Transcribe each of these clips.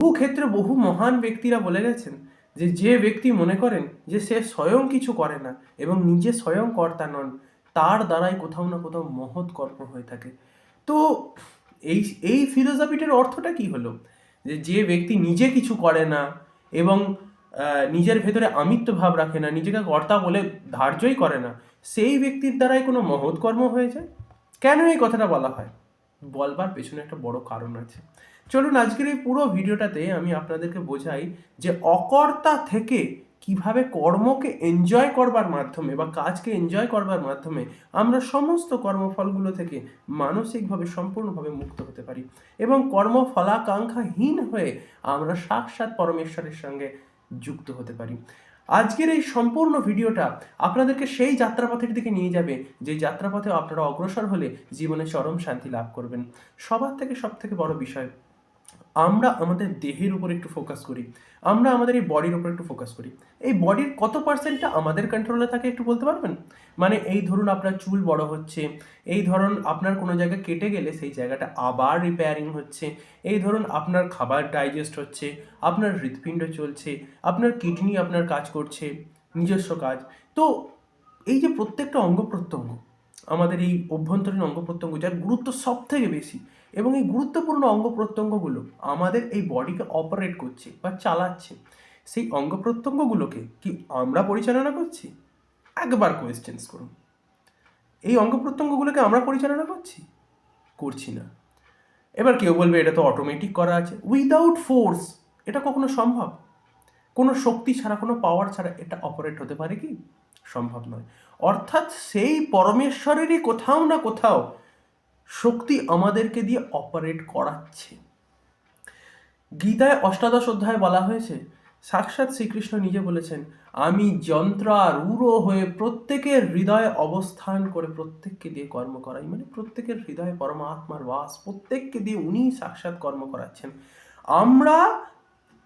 বহু ক্ষেত্রে বহু মহান ব্যক্তিরা বলে গেছেন যে যে ব্যক্তি মনে করেন যে, সে স্বয়ং কিছু করে না এবং নিজে স্বয়ং কর্তা নন, তার দ্বারাই কোথাও না কোথাও মহৎ কর্ম হয়ে থাকে। তো এই এই ফিলোসফিটার অর্থটা কি হলো? যে যে ব্যক্তি নিজে কিছু করে না এবং নিজের ভেতরে আমিত্ব ভাব রাখে না, নিজেকে কর্তা বলে ধার্যই করে না, সেই ব্যক্তির দ্বারাই কোনো মহৎ কর্ম হয়ে যায়? কেন এই কথাটা বলা হয়? বলবার পেছনে একটা বড় কারণ আছে। চলুন আজকের এই পুরো ভিডিওটাতে আমি আপনাদেরকে বোঝাই যে অকর্তা থেকে কীভাবে কর্মকে এনজয় করবার মাধ্যমে বা কাজকে এনজয় করবার মাধ্যমে আমরা সমস্ত কর্মফলগুলো থেকে মানসিকভাবে, সম্পূর্ণভাবে মুক্ত হতে পারি এবং কর্মফলাকাঙ্ক্ষাহীন হয়ে আমরা সাক্ষাৎ পরমেশ্বরের সঙ্গে যুক্ত হতে পারি। আজকের এই সম্পূর্ণ ভিডিওটা আপনাদেরকে সেই যাত্রাপথের দিকে নিয়ে যাবে, যে যাত্রাপথে আপনারা অগ্রসর হলে জীবনে চরম শান্তি লাভ করবেন। সবার থেকে সব থেকে বড় বিষয় আমরা আমাদের দেহের উপর একটু ফোকাস করি, আমরা আমাদের এই বডির উপর একটু ফোকাস করি। এই বডির কত পার্সেন্টটা আমাদের কন্ট্রোলে থাকে একটু বলতে পারবেন? মানে এই ধরুন আপনার চুল বড় হচ্ছে, এই ধরুন আপনার কোনো জায়গায় কেটে গেলে সেই জায়গাটা আবার রিপেয়ারিং হচ্ছে, এই ধরুন আপনার খাবার ডাইজেস্ট হচ্ছে, আপনার হৃৎপিণ্ড চলছে, আপনার কিডনি আপনার কাজ করছে, নিজস্ব কাজ। তো এই যে প্রত্যেকটা অঙ্গ প্রত্যঙ্গ, আমাদের এই অভ্যন্তরীণ অঙ্গ প্রত্যঙ্গ, যার গুরুত্ব সব থেকে বেশি এবং এই গুরুত্বপূর্ণ অঙ্গ প্রত্যঙ্গগুলো আমাদের এই বডিকে অপারেট করছে বা চালাচ্ছে। সেই অঙ্গ প্রত্যঙ্গগুলোকে কি আমরা পরিচালনা করছি? একবার কোয়েশ্চেন্স করুন। এই অঙ্গ প্রত্যঙ্গগুলোকে আমরা পরিচালনা করছি? করছি না। এবার কেউ বলবে, এটা তো অটোমেটিক করা আছে। উইদাউট ফোর্স এটা কখনো সম্ভব? কোনো শক্তি ছাড়া, কোনো পাওয়ার ছাড়া এটা অপারেট হতে পারে কি? সম্ভব নয়। অর্থাৎ সেই পরমেশ্বরেরই কোথাও না কোথাও শক্তি আমাদেরকে দিয়ে অপারেট করাচ্ছে। গীতায় অষ্টাদশ অধ্যায়ে বলা হয়েছে, সাক্ষাৎ শ্রীকৃষ্ণ নিজে বলেছেন, আমি যন্ত্রা রূঢ় হয়ে প্রত্যেকের হৃদয়ে অবস্থান করে প্রত্যেককে দিয়ে কর্ম করাই। মানে প্রত্যেকের হৃদয়ে পরমাত্মার বাস, প্রত্যেককে দিয়ে উনি সাক্ষাৎ কর্ম করাচ্ছেন। আমরা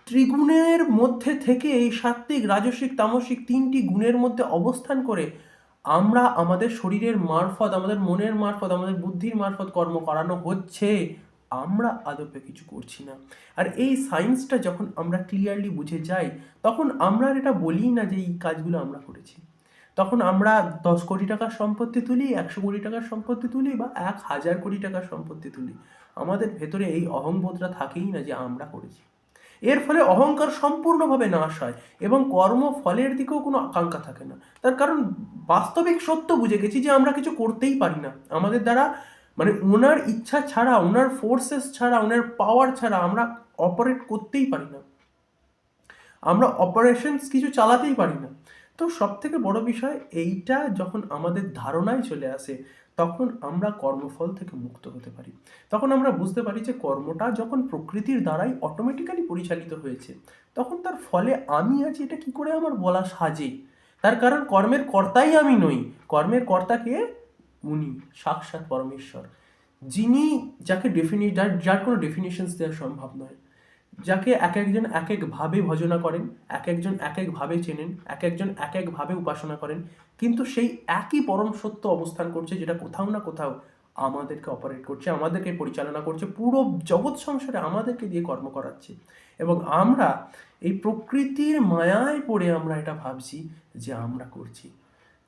ত্রিগুণের মধ্যে থেকে এই সাত্ত্বিক, রাজসিক, তামসিক তিনটি গুণের মধ্যে অবস্থান করে আমরা আমাদের শরীরের মারফত, আমাদের মনের মারফত, আমাদের বুদ্ধির মারফত কর্ম করানো হচ্ছে, আমরা আদপে কিছু করছি না। আর এই সায়েন্সটা যখন আমরা ক্লিয়ারলি বুঝে যাই, তখন আমরা আর এটা বলি না যে এই কাজগুলো আমরা করেছি। তখন আমরা দশ কোটি টাকার সম্পত্তি তুলি, একশো কোটি টাকার সম্পত্তি তুলি বা এক হাজার কোটি টাকার সম্পত্তি তুলি। আমাদের ভেতরে এই অহংবোধটা থাকেই না যে আমরা করেছি। এর ফলে অহংকার সম্পূর্ণভাবে নাশ হয় এবং কর্মফলের দিকেও কোনো আকাঙ্ক্ষা থাকে না। তার কারণ বাস্তবিক সত্য বুঝে গেছি যে আমরা কিছু করতেই পারি না। আমাদের দ্বারা মানে ওনার ইচ্ছা ছাড়া, ওনার ফোর্সেস ছাড়া, ওনার পাওয়ার ছাড়া আমরা অপারেট করতেই পারি না। আমরা অপারেশনস কিছু চালাতেই পারি না। তো সব থেকে বড় বিষয়, এইটা যখন আমাদের ধারণায় চলে আসে তখন আমরা কর্মফল থেকে মুক্ত হতে পারি। তখন আমরা বুঝতে পারি যে কর্মটা যখন প্রকৃতির দ্বারাই অটোমেটিক্যালি পরিচালিত হয়েছে, তখন তার ফলে আমি আছি, এটা কি করে আমার বলা সাজে? তার কারণ কর্মের কর্তাই আমি নই, কর্মের কর্তাকে উনি, সাক্ষাৎ পরমেশ্বর। যিনি যাকে ডেফিনি যার যার কোনো ডেফিনেশনস দেওয়া সম্ভব নয়। যাকে এক একজন এক একভাবে ভজনা করেন, এক একজন এক একভাবে চেনেন, এক একজন এক একভাবে উপাসনা করেন, কিন্তু সেই একই পরম সত্য অবস্থান করছে যেটা কোথাও না কোথাও আমাদেরকে অপারেট করছে, আমাদেরকে পরিচালনা করছে, পুরো জগৎ সংসারে আমাদেরকে দিয়ে কর্ম করাচ্ছে। এবং আমরা এই প্রকৃতির মায়ায় পড়ে আমরা এটা ভাবছি যে আমরা করছি।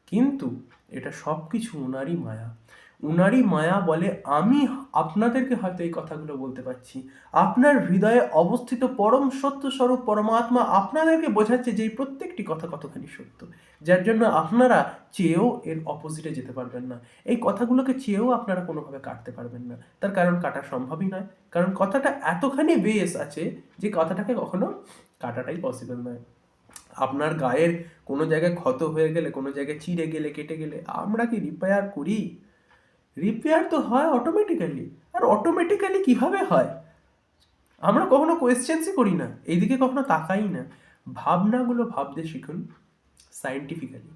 কিন্তু এটা সব কিছু ওনারই মায়া। উনারই মায়া বলে আমি আপনাদেরকে হয়তো এই কথাগুলো বলতে পারছি। আপনার হৃদয়ে অবস্থিত পরম সত্য স্বরূপ পরমাত্মা আপনাদেরকে বোঝাচ্ছে যে এই প্রত্যেকটি কথা কতখানি সত্য। যার জন্য আপনারা চেয়েও এর অপোজিটে যেতে পারবেন না। এই কথাগুলোকে চেয়েও আপনারা কোনোভাবে কাটতে পারবেন না। তার কারণ কাটা সম্ভবই নয়। কারণ কথাটা এতখানি বেস আছে যে কথাটাকে কখনো কাটাটাই পসিবল নয়। আপনার গায়ের কোনো জায়গায় ক্ষত হয়ে গেলে, কোনো জায়গায় চিড়ে গেলে, কেটে গেলে আমরা কি রিপেয়ার করি? রিপেয়ার তো হয় অটোমেটিক্যালি আর অটোমেটিক্যালি কীভাবে হয়? আমরা কখনো কোয়েশ্চেন্সই করি না, এইদিকে কখনো তাকাই না। ভাবনাগুলো ভাবতে শিখুন সায়েন্টিফিক্যালি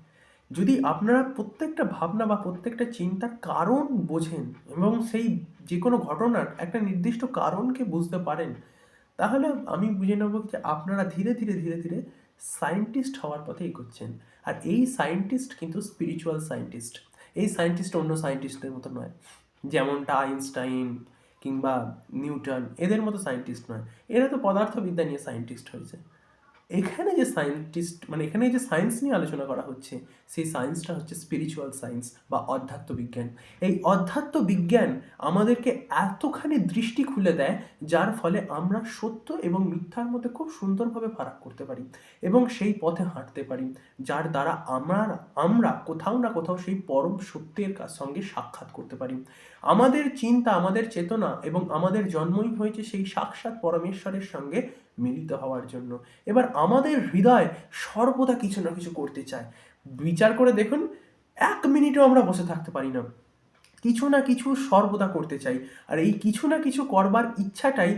যদি আপনারা প্রত্যেকটা ভাবনা বা প্রত্যেকটা চিন্তার কারণ বোঝেন এবং সেই যে কোনো ঘটনার একটা নির্দিষ্ট কারণকে বুঝতে পারেন, তাহলে আমি বুঝে নেব যে আপনারা ধীরে ধীরে ধীরে ধীরে সায়েন্টিস্ট হওয়ার পথে এগোচ্ছেন। আর এই সায়েন্টিস্ট কিন্তু স্পিরিচুয়াল সায়েন্টিস্ট এই সায়েন্টিস্ট অন্য সায়েন্টিস্টদের মতো নয়। যেমনটা আইনস্টাইন কিংবা নিউটন, এদের মতো সায়েন্টিস্ট নয়। এরা তো পদার্থবিদ্যা নিয়ে সায়েন্টিস্ট হয়েছে। এখানে যে সায়েন্টিস্ট মানে এখানে যে সায়েন্স নিয়ে আলোচনা করা হচ্ছে, সেই সায়েন্সটা হচ্ছে স্পিরিচুয়াল সায়েন্স বা অধ্যাত্ম বিজ্ঞান। এই অধ্যাত্ম বিজ্ঞান আমাদেরকে এতখানি দৃষ্টি খুলে দেয়, যার ফলে আমরা সত্য এবং মিথ্যার মধ্যে খুব সুন্দরভাবে ফারাক করতে পারি এবং সেই পথে হাঁটতে পারি, যার দ্বারা আমরা আমরা কোথাও না কোথাও সেই পরম সত্যের সঙ্গে সাক্ষাৎ করতে পারি। আমাদের চিন্তা, আমাদের চেতনা এবং আমাদের জন্মই হয়েছে সেই সাক্ষাৎ পরমেশ্বরের সঙ্গে মিলিত হওয়ার জন্য। এবার আমাদের হৃদয় সর্বদা কিছু না কিছু করতে চায়। বিচার করে দেখুন, এক মিনিটও আমরা বসে থাকতে পারি না। কিছু না কিছু সর্বদা করতে চাই। আর এই কিছু না কিছু করবার ইচ্ছাটাই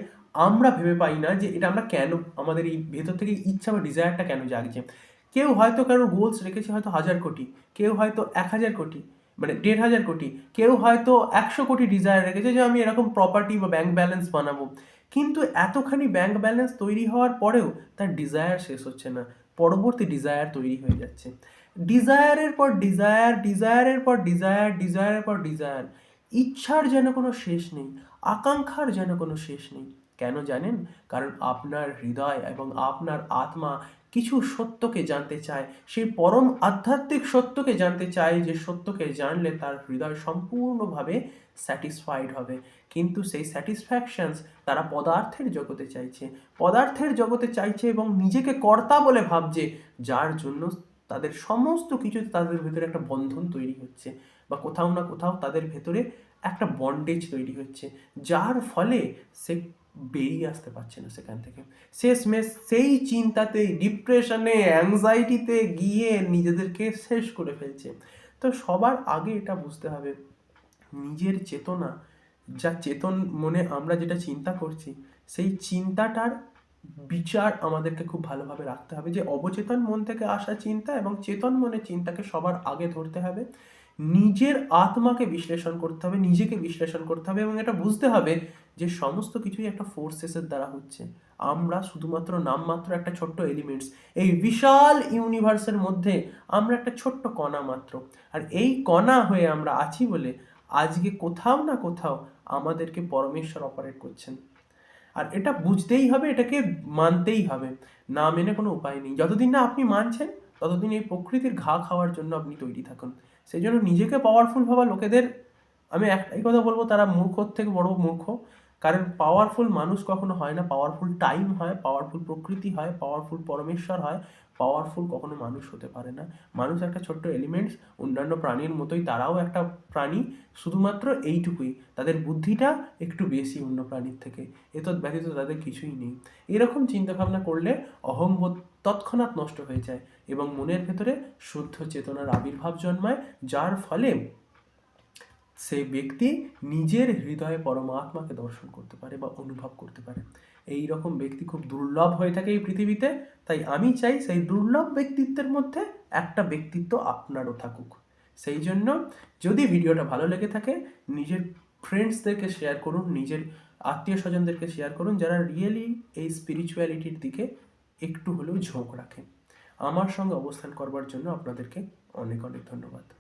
আমরা ভেবে পাই না যে এটা আমরা কেন, আমাদের এই ভেতর থেকে ইচ্ছা বা ডিজায়ারটা কেন জাগছে। কেউ হয়তো কারোর গোলস রেখেছে হয়তো হাজার কোটি, কেউ হয়তো এক হাজার কোটি মানে দেড় হাজার কোটি, কেউ হয়তো একশো কোটি ডিজায়ার রেখেছে যে আমি এরকম প্রপার্টি বা ব্যাংক ব্যালেন্স বানাবো। কিন্তু এতখানি ব্যাংক ব্যালেন্স তৈরি হওয়ার পরেও তার ডিজায়ার শেষ হচ্ছে না। পরবর্তী ডিজায়ার তৈরি হয়ে যাচ্ছে। ডিজায়ারের পর ডিজায়ার ডিজায়ারের পর ডিজায়ার ডিজায়ারের পর ডিজায়ার ইচ্ছার যেন কোনো শেষ নেই, আকাঙ্ক্ষার যেন কোনো শেষ নেই। কেন জানেন? কারণ আপনার হৃদয় এবং আপনার আত্মা কিছু সত্যকে জানতে চায়। সেই পরম আধ্যাত্মিক সত্যকে জানতে চায় যে সত্যকে জানলে তার হৃদয় সম্পূর্ণভাবে স্যাটিসফাইড হবে। কিন্তু সেই স্যাটিসফ্যাকশনস তারা পদার্থের জগতে চাইছে। পদার্থের জগতে চাইছে এবং নিজেকে কর্তা বলে ভাবছে, যার জন্য তাদের সমস্ত কিছু তাদের ভেতরে একটা বন্ধন তৈরি হচ্ছে বা কোথাও না কোথাও তাদের ভেতরে একটা বন্ডেজ তৈরি হচ্ছে। যার ফলে সে বেরিয়ে আসতে পারছে না সেখান থেকে। শেষমেশ সেই চিন্তাতে ডিপ্রেশনে অ্যাংজাইটিতে গিয়ে নিজেদেরকে শেষ করে ফেলছে। তো সবার আগে এটা বুঝতে হবে, নিজের চেতনা, যা চেতন মনে আমরা যেটা চিন্তা করছি, সেই চিন্তাটার বিচার আমাদেরকে খুব ভালোভাবে রাখতে হবে যে অবচেতন মন থেকে আসা চিন্তা এবং চেতন মনে চিন্তাকে সবার আগে ধরতে হবে। নিজের আত্মাকে বিশ্লেষণ করতে হবে, নিজেকে বিশ্লেষণ করতে হবে এবং এটা বুঝতে হবে যে সমস্ত কিছুই একটা ফোর্সেসের দ্বারা হচ্ছে। আমরা শুধুমাত্র নামমাত্র একটা ছোট্ট এলিমেন্টস এই বিশাল ইউনিভার্সের মধ্যে আমরা একটা ছোট্ট কণা মাত্র। আর এই কণা হয়ে আমরা আছি বলে আজকে কোথাও না কোথাও আমাদেরকে পরমেশ্বর অপারেট করছেন। আর এটা বুঝতেই হবে, এটাকে মানতেই হবে। না মেনে কোনো উপায় নেই। যতদিন না আপনি মানছেন ততদিন এই প্রকৃতির ঘা খাওয়ার জন্য আপনি তৈরি থাকুন। সেই জন্য নিজেকে পাওয়ারফুল ভাবা লোকেদের, আমি একটাই কথা বলব, তারা মূর্খর থেকে বড় মূর্খ। কারণ পাওয়ারফুল মানুষ কখনো হয় না পাওয়ারফুল টাইম হয় পাওয়ারফুল প্রকৃতি হয় পাওয়ারফুল পরমেশ্বর হয় পাওয়ারফুল কখনো মানুষ হতে পারে না। মানুষ একটা ছোট্ট এলিমেন্টস অন্যান্য প্রাণীর মতোই তারাও একটা প্রাণী, শুধুমাত্র এইটুকুই। তাদের বুদ্ধিটা একটু বেশি অন্য প্রাণীর থেকে। এত ব্যতীত তাদের কিছুই নেই। এরকম চিন্তাভাবনা করলে অহংবোধ তৎক্ষণাৎ নষ্ট হয়ে যায় এবং মনের ভেতরে শুদ্ধ চেতনার আবির্ভাব জন্মায়, যার ফলে সেই ব্যক্তি নিজের হৃদয়ে পরমাত্মাকে দর্শন করতে পারে বা অনুভব করতে পারে। এই রকম ব্যক্তি খুব দুর্লভ হয়ে থাকে এই পৃথিবীতে, তাই আমি চাই সেই দুর্লভ ব্যক্তিত্বের মধ্যে একটা ব্যক্তিত্ব আপনারও থাকুক। সেই জন্য যদি ভিডিওটা ভালো লেগে থাকে, নিজের ফ্রেন্ডসদেরকে শেয়ার করুন, নিজের আত্মীয় স্বজনদেরকে শেয়ার করুন, যারা রিয়েলি এই স্পিরিচুয়ালিটির দিকে একটু হলেও ঝোঁক রাখেন। আমার সঙ্গে অবস্থান করবার জন্য আপনাদেরকে অনেক অনেক ধন্যবাদ।